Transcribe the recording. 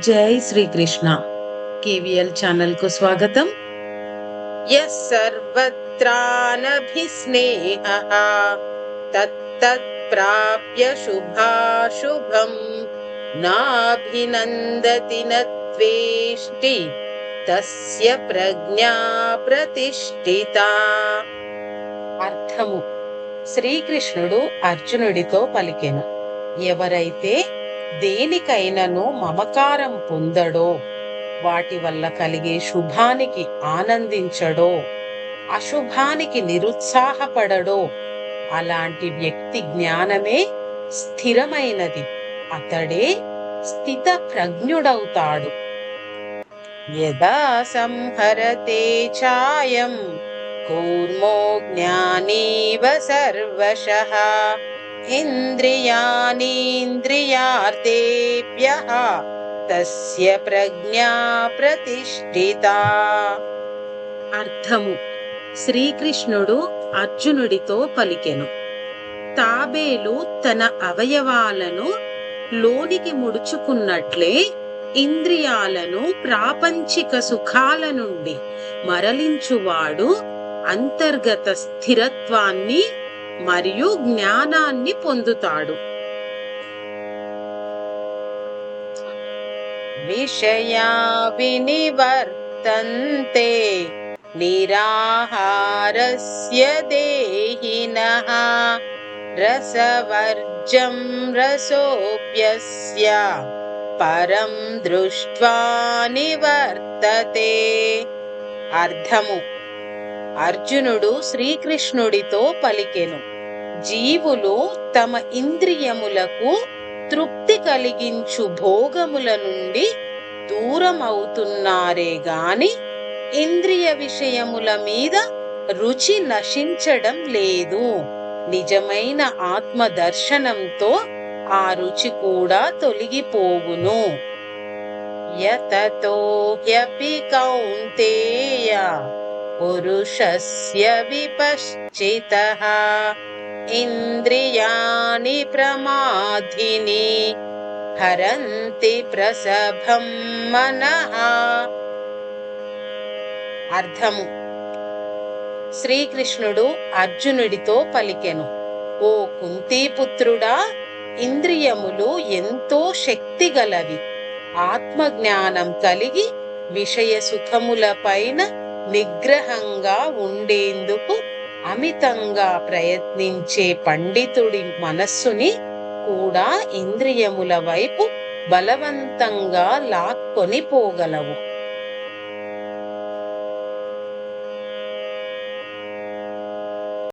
జై శ్రీకృష్ణ. కేవిఎల్ ఛానల్కు స్వాగతం. ఎస్ సర్వత్రానభిస్నేహ తత్తత్ ప్రాప్య శుభాశుభం. నాభినందతి నత్వేష్టి తస్య ప్రజ్ఞా ప్రతిష్ఠిత. అర్థము. శ్రీకృష్ణుడు అర్జునుడితో పలికెను. ఎవరైతే దేనికైనను మమకారం పొందడో వాటి వల్ల కలిగే శుభానికి ఆనందించడో అశుభానికి నిరుత్సాహపడడో అలాంటి వ్యక్తి జ్ఞానమే స్థిరమైనది. అతడే స్థిత ప్రజ్ఞుడవుతాడు యదా సంహరతే చాయం కూర్మో జ్ఞానీవ సర్వశః. ఇంద్రియాణీంద్రియార్థేభ్యः తస్య ప్రజ్ఞా ప్రతిష్ఠిత. అర్థము. శ్రీకృష్ణుడు అర్జునుడితో పలికెను. తాబేలు తన అవయవాలను లోనికి ముడుచుకున్నట్లే ఇంద్రియాలను ప్రాపంచిక సుఖాల నుండి మరలించువాడు అంతర్గత స్థిరత్వాన్ని మరియు జ్ఞానాన్ని పొందుతాడు. విషయా వినివర్తంతే నిరాహారస్య దేహినః రసవర్జం రసోప్యస్య పరం దృష్ట్వా నివర్తతే. అర్థము. అర్జునుడు శ్రీకృష్ణుడితో పలికెను. జీవులు తమ ఇంద్రియములకు తృప్తి కలిగించు భోగముల నుండి దూరం అవుతున్నారే గాని ఇంద్రియ విషయముల మీద రుచి నశించడం లేదు. నిజమైన ఆత్మ దర్శనంతో ఆ రుచి కూడా తొలగిపోవును. యతతోహ్యపి కౌంతేయ పురుషస్య విపశ్చితః ఇంద్రియాణి ప్రమాధిని హరంతి ప్రసభం మనః. అర్థము. శ్రీకృష్ణుడు అర్జునుడితో పలికెను. ఓ కుంతీపుత్రుడా ఇంద్రియములు ఎంతో శక్తిగలవి. ఆత్మజ్ఞానం కలిగి విషయ సుఖముల పైన నిగ్రహంగా ఉండేందుకు అమితంగా ప్రయత్నించే పండితుడి మనస్సుని కూడా ఇంద్రియముల వైపు బలవంతంగా లాక్కొని పోగలవు.